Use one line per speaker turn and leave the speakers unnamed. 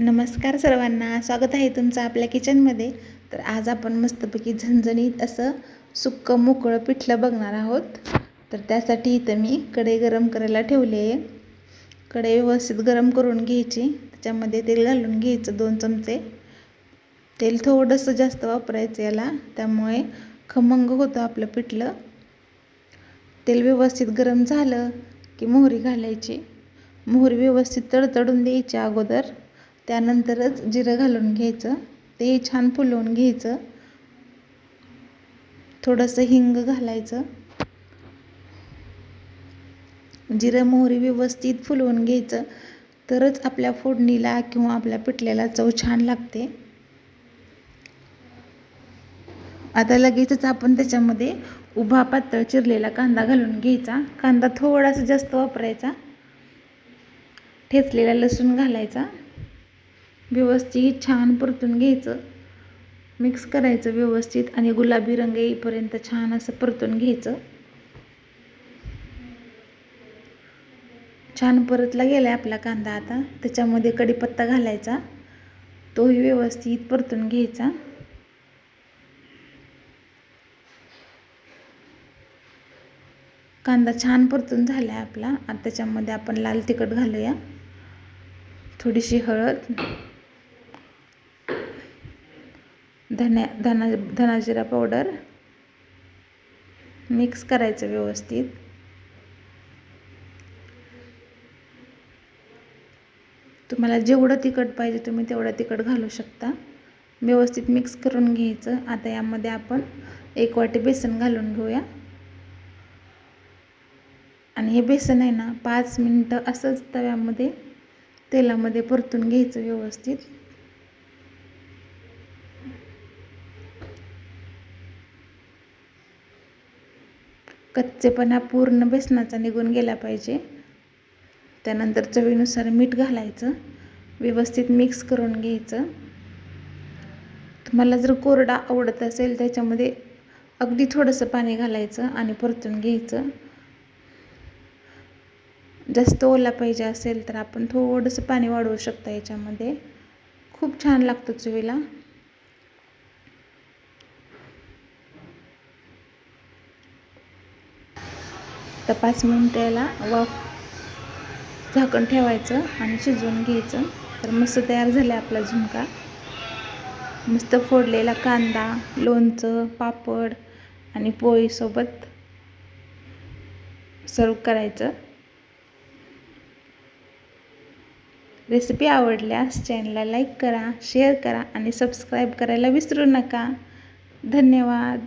नमस्कार सर्वांना. स्वागत आहे तुमचं आपल्या किचनमध्ये. तर आज आपण मस्तपैकी झणझणीत असं सुक्कं मोकळं पिठलं बघणार आहोत. तर त्यासाठी इथं मी कढई गरम करायला ठेवली आहे. कढई व्यवस्थित गरम करून घ्यायची. त्याच्यामध्ये तेल घालून घ्यायचं दोन चमचे. तेल थोडंसं जास्त वापरायचं याला. त्यामुळे खमंग होतं आपलं पिठलं. तेल व्यवस्थित गरम झालं की मोहरी घालायची. मोहरी व्यवस्थित तडतडून द्यायची अगोदर. त्यानंतरच जिरं घालून घ्यायचं ते छान फुलवून घ्यायचं. थोडंसं हिंग घालायचं. जिरं मोहरी व्यवस्थित फुलवून घ्यायचं. तरच आपल्या फोडणीला किंवा आपल्या पिठल्याला चव छान लागते. आता लगेचच आपण त्याच्यामध्ये उभा पातळ चिरलेला कांदा घालून घ्यायचा. कांदा थोडासा जास्त वापरायचा. ठेचलेला लसूण घालायचा. व्यवस्थित छान परतून घ्यायचं. मिक्स करायचं व्यवस्थित आणि गुलाबी रंग येईपर्यंत छान असं परतून घ्यायचं. छान परतला गेला आपला कांदा आता. त्याच्यामध्ये कढीपत्ता घालायचा. तोही व्यवस्थित परतून घ्यायचा. कांदा छान परतून झाला आहे आपला. आता त्याच्यामध्ये आपण लाल तिखट घालूया. थोडीशी हळद. धन्या धना धनाजिरा पावडर मिक्स करायचं व्यवस्थित. तुम्हाला जेवढं तिखट पाहिजे तुम्ही तेवढं तिखट घालू शकता. व्यवस्थित मिक्स करून घ्यायचं. आता यामध्ये आपण एक वाटी बेसन घालून घेऊया. आणि हे बेसन आहे ना पाच मिनटं असंच तव्यामध्ये तेलामध्ये परतून घ्यायचं व्यवस्थित. कच्चेपणा पूर्ण बेसनाचा निघून गेला पाहिजे. त्यानंतर चवीनुसार मीठ घालायचं. व्यवस्थित मिक्स करून घ्यायचं. तुम्हाला जर कोरडा आवडत असेल त्याच्यामध्ये अगदी थोडंसं पाणी घालायचं आणि परतून घ्यायचं. जास्त ओला पाहिजे असेल तर आपण थोडंसं पाणी वाढवू शकता याच्यामध्ये. खूप छान लागतं चवीला. तर पाच मिनटं याला वाफ झाकण ठेवायचं आणि शिजवून घ्यायचं. तर मस्त तयार झालं आपला झुणका. मस्त फोडलेला कांदा लोणचं पापड आणि पोळीसोबत सर्व करायचं. रेसिपी आवडल्यास चॅनलला लाईक करा शेअर करा आणि सबस्क्राईब करायला विसरू नका. धन्यवाद.